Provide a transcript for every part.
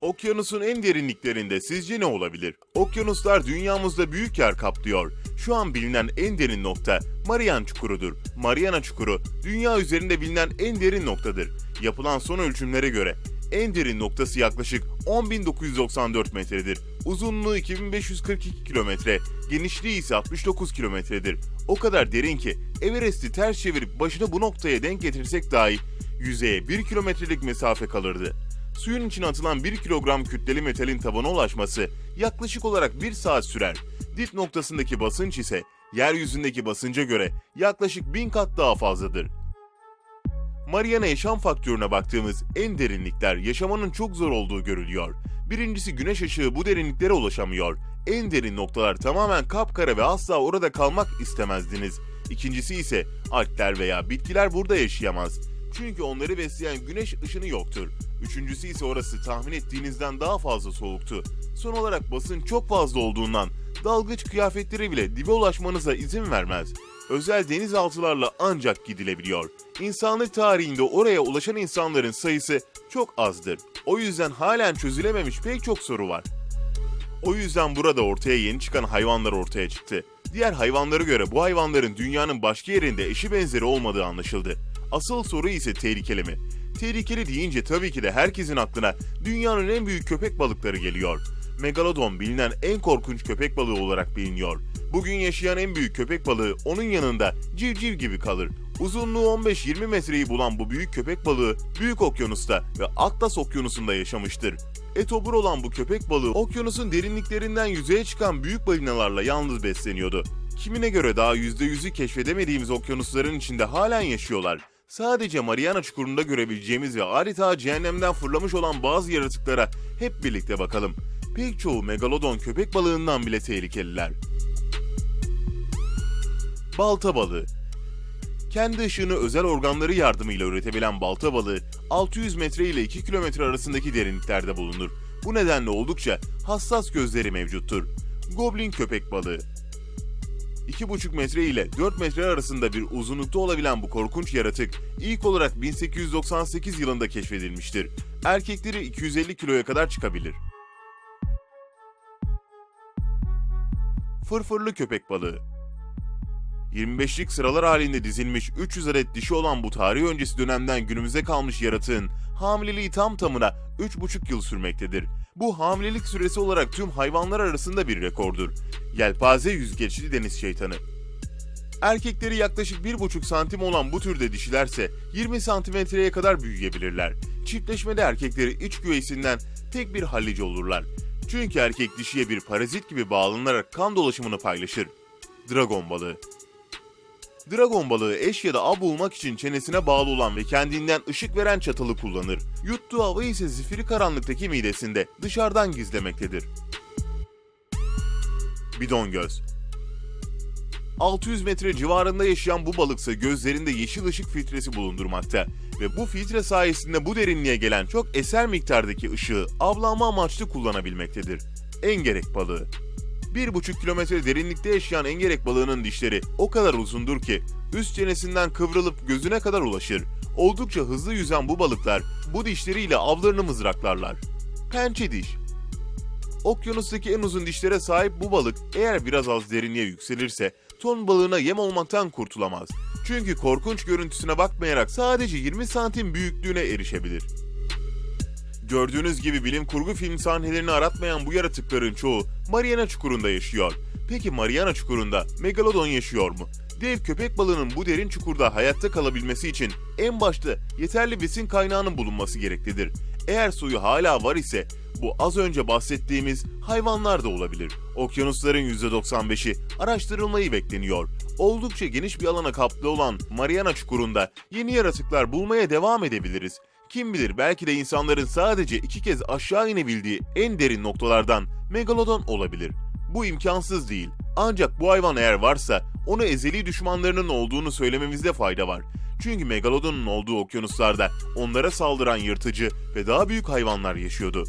Okyanusun en derinliklerinde sizce ne olabilir? Okyanuslar dünyamızda büyük yer kaplıyor. Şu an bilinen en derin nokta Mariana Çukuru'dur. Mariana Çukuru, dünya üzerinde bilinen en derin noktadır. Yapılan son ölçümlere göre en derin noktası yaklaşık 10.994 metredir. Uzunluğu 2542 kilometre, genişliği ise 69 kilometredir. O kadar derin ki Everest'i ters çevirip başını bu noktaya denk getirsek dahi yüzeye 1 kilometrelik mesafe kalırdı. Suyun içine atılan 1 kilogram kütleli metalin tabana ulaşması yaklaşık olarak 1 saat sürer. Dip noktasındaki basınç ise yeryüzündeki basınca göre yaklaşık 1000 kat daha fazladır. Mariana yaşam faktörüne baktığımız en derinlikler yaşamanın çok zor olduğu görülüyor. Birincisi güneş ışığı bu derinliklere ulaşamıyor. En derin noktalar tamamen kapkara ve asla orada kalmak istemezdiniz. İkincisi ise algler veya bitkiler burada yaşayamaz. Çünkü onları besleyen güneş ışını yoktur. Üçüncüsü ise orası tahmin ettiğinizden daha fazla soğuktu. Son olarak basın çok fazla olduğundan dalgıç kıyafetleri bile dibe ulaşmanıza izin vermez. Özel denizaltılarla ancak gidilebiliyor. İnsanlık tarihinde oraya ulaşan insanların sayısı çok azdır. O yüzden halen çözülememiş pek çok soru var. O yüzden burada ortaya yeni çıkan hayvanlar ortaya çıktı. Diğer hayvanlara göre bu hayvanların dünyanın başka yerinde eşi benzeri olmadığı anlaşıldı. Asıl soru ise tehlikeli mi? Tehlikeli deyince tabii ki de herkesin aklına dünyanın en büyük köpek balıkları geliyor. Megalodon bilinen en korkunç köpek balığı olarak biliniyor. Bugün yaşayan en büyük köpek balığı onun yanında civciv gibi kalır. Uzunluğu 15-20 metreyi bulan bu büyük köpek balığı Büyük Okyanus'ta ve Atlas Okyanusu'nda yaşamıştır. Etobur olan bu köpek balığı okyanusun derinliklerinden yüzeye çıkan büyük balinalarla yalnız besleniyordu. Kimine göre daha %100'ü keşfedemediğimiz okyanusların içinde halen yaşıyorlar. Sadece Mariana Çukuru'nda görebileceğimiz ve adeta cehennemden fırlamış olan bazı yaratıklara hep birlikte bakalım. Pek çoğu megalodon köpek balığından bile tehlikeliler. Balta balığı kendi ışığını özel organları yardımıyla üretebilen balta balığı 600 metre ile 2 kilometre arasındaki derinliklerde bulunur. Bu nedenle oldukça hassas gözleri mevcuttur. Goblin köpek balığı 2,5 metre ile 4 metre arasında bir uzunlukta olabilen bu korkunç yaratık ilk olarak 1898 yılında keşfedilmiştir. Erkekleri 250 kiloya kadar çıkabilir. Fırfırlı köpek balığı 25'lik sıralar halinde dizilmiş 300 adet dişi olan bu tarih öncesi dönemden günümüze kalmış yaratığın hamileliği tam tamına 3,5 yıl sürmektedir. Bu hamilelik süresi olarak tüm hayvanlar arasında bir rekordur. Yelpaze yüzgeçli deniz şeytanı. Erkekleri yaklaşık 1,5 santim olan bu türde dişilerse 20 santimetreye kadar büyüyebilirler. Çiftleşmede erkekleri iç güveysinden tek bir hallice olurlar. Çünkü erkek dişiye bir parazit gibi bağlanarak kan dolaşımını paylaşır. Dragon balığı Dragon balığı eş ya da av bulmak için çenesine bağlı olan ve kendinden ışık veren çatalı kullanır. Yuttuğu hava ise zifiri karanlıktaki midesinde dışarıdan gizlemektedir. Bidon göz 600 metre civarında yaşayan bu balıksa gözlerinde yeşil ışık filtresi bulundurmakta ve bu filtre sayesinde bu derinliğe gelen çok eser miktardaki ışığı avlanma amaçlı kullanabilmektedir. Engerek balığı 1,5 kilometre derinlikte yaşayan engerek balığının dişleri o kadar uzundur ki üst çenesinden kıvrılıp gözüne kadar ulaşır. Oldukça hızlı yüzen bu balıklar bu dişleriyle avlarını mızraklarlar. Pençe diş Okyanustaki en uzun dişlere sahip bu balık eğer biraz az derinliğe yükselirse ton balığına yem olmaktan kurtulamaz. Çünkü korkunç görüntüsüne bakmayarak sadece 20 santim büyüklüğüne erişebilir. Gördüğünüz gibi bilim kurgu film sahnelerini aratmayan bu yaratıkların çoğu Mariana Çukuru'nda yaşıyor. Peki Mariana Çukuru'nda Megalodon yaşıyor mu? Dev köpek balığının bu derin çukurda hayatta kalabilmesi için en başta yeterli besin kaynağının bulunması gereklidir. Eğer suyu hala var ise bu az önce bahsettiğimiz hayvanlar da olabilir. Okyanusların %95'i araştırılmayı bekleniyor. Oldukça geniş bir alana kaplı olan Mariana Çukuru'nda yeni yaratıklar bulmaya devam edebiliriz. Kim bilir belki de insanların sadece iki kez aşağı inebildiği en derin noktalardan Megalodon olabilir. Bu imkansız değil. Ancak bu hayvan eğer varsa onu ezeli düşmanlarının olduğunu söylememizde fayda var. Çünkü Megalodon'un olduğu okyanuslarda onlara saldıran yırtıcı ve daha büyük hayvanlar yaşıyordu.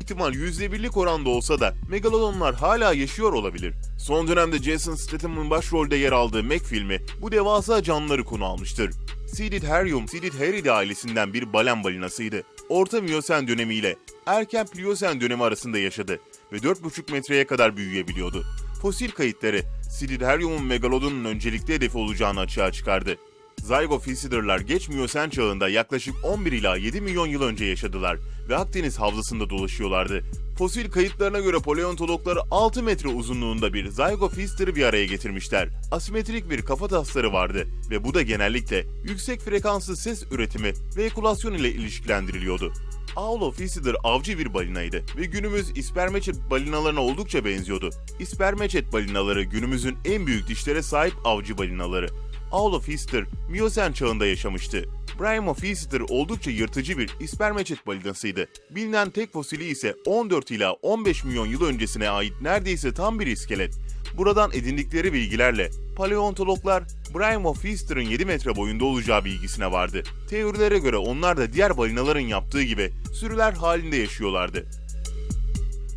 ihtimal %1'lik oranda olsa da megalodonlar hala yaşıyor olabilir. Son dönemde Jason Statham'ın başrolde yer aldığı Meg filmi bu devasa canlıları konu almıştır. Sididharium Sididharidae ailesinden bir balen balinasıydı. Orta Miyosen dönemiyle erken Pliyosen dönemi arasında yaşadı ve 4,5 metreye kadar büyüyebiliyordu. Fosil kayıtları Sididharium'un megalodonun öncelikli hedefi olacağını açığa çıkardı. Zygophysider'lar geç Miyosen çağında yaklaşık 11 ila 7 milyon yıl önce yaşadılar ve Akdeniz havzasında dolaşıyorlardı. Fosil kayıtlarına göre paleontologlar 6 metre uzunluğunda bir Zygophysider'ı bir araya getirmişler. Asimetrik bir kafa tasları vardı ve bu da genellikle yüksek frekanslı ses üretimi ve ekülasyon ile ilişkilendiriliyordu. Aulophysider avcı bir balinaydı ve günümüz ispermeçet balinalarına oldukça benziyordu. İspermeçet balinaları günümüzün en büyük dişlere sahip avcı balinaları. Aulophysider Miyosen çağında yaşamıştı. Brahmophysider oldukça yırtıcı bir ispermeçet balinasıydı. Bilinen tek fosili ise 14 ila 15 milyon yıl öncesine ait neredeyse tam bir iskelet. Buradan edindikleri bilgilerle paleontologlar Brahmophysider'ın 7 metre boyunda olacağı bilgisine vardı. Teorilere göre onlar da diğer balinaların yaptığı gibi sürüler halinde yaşıyorlardı.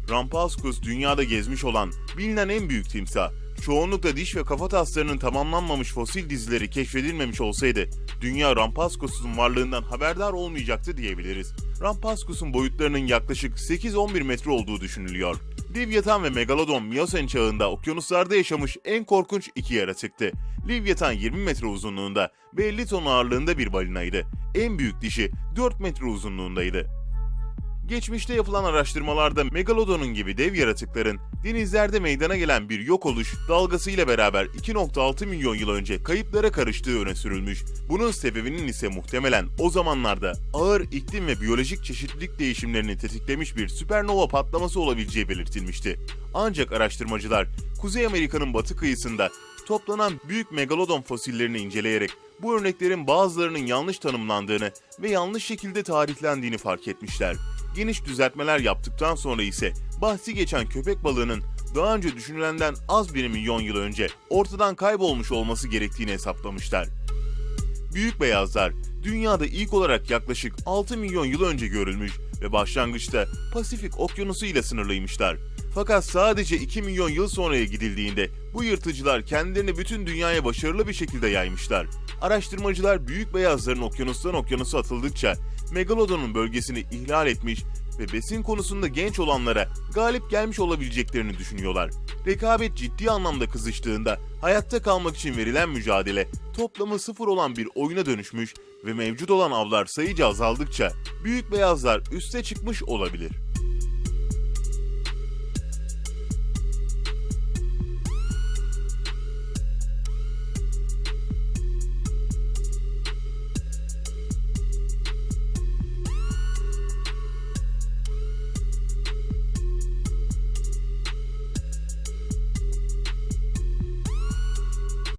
Rampascus dünyada gezmiş olan bilinen en büyük timsah. Çoğunlukla diş ve kafa taslarının tamamlanmamış fosil dizileri keşfedilmemiş olsaydı, dünya Rampascus'un varlığından haberdar olmayacaktı diyebiliriz. Rampascus'un boyutlarının yaklaşık 8-11 metre olduğu düşünülüyor. Livyatan ve Megalodon Miyosen çağında okyanuslarda yaşamış en korkunç iki yaratıktı. Livyatan 20 metre uzunluğunda ve 50 ton ağırlığında bir balinaydı. En büyük dişi 4 metre uzunluğundaydı. Geçmişte yapılan araştırmalarda Megalodon'un gibi dev yaratıkların denizlerde meydana gelen bir yok oluş dalgasıyla beraber 2.6 milyon yıl önce kayıplara karıştığı öne sürülmüş. Bunun sebebinin ise muhtemelen o zamanlarda ağır iklim ve biyolojik çeşitlilik değişimlerini tetiklemiş bir süpernova patlaması olabileceği belirtilmişti. Ancak araştırmacılar Kuzey Amerika'nın batı kıyısında toplanan büyük megalodon fosillerini inceleyerek bu örneklerin bazılarının yanlış tanımlandığını ve yanlış şekilde tarihlendiğini fark etmişler. Geniş düzeltmeler yaptıktan sonra ise bahsi geçen köpek balığının daha önce düşünülenden az bir milyon yıl önce ortadan kaybolmuş olması gerektiğini hesaplamışlar. Büyük beyazlar dünyada ilk olarak yaklaşık 6 milyon yıl önce görülmüş ve başlangıçta Pasifik Okyanusu ile sınırlıymışlar. Fakat sadece 2 milyon yıl sonraya gidildiğinde bu yırtıcılar kendilerini bütün dünyaya başarılı bir şekilde yaymışlar. Araştırmacılar büyük beyazların okyanustan okyanusa atıldıkça Megalodon'un bölgesini ihlal etmiş ve besin konusunda genç olanlara galip gelmiş olabileceklerini düşünüyorlar. Rekabet ciddi anlamda kızıştığında hayatta kalmak için verilen mücadele toplamı sıfır olan bir oyuna dönüşmüş ve mevcut olan avlar sayıca azaldıkça büyük beyazlar üste çıkmış olabilir.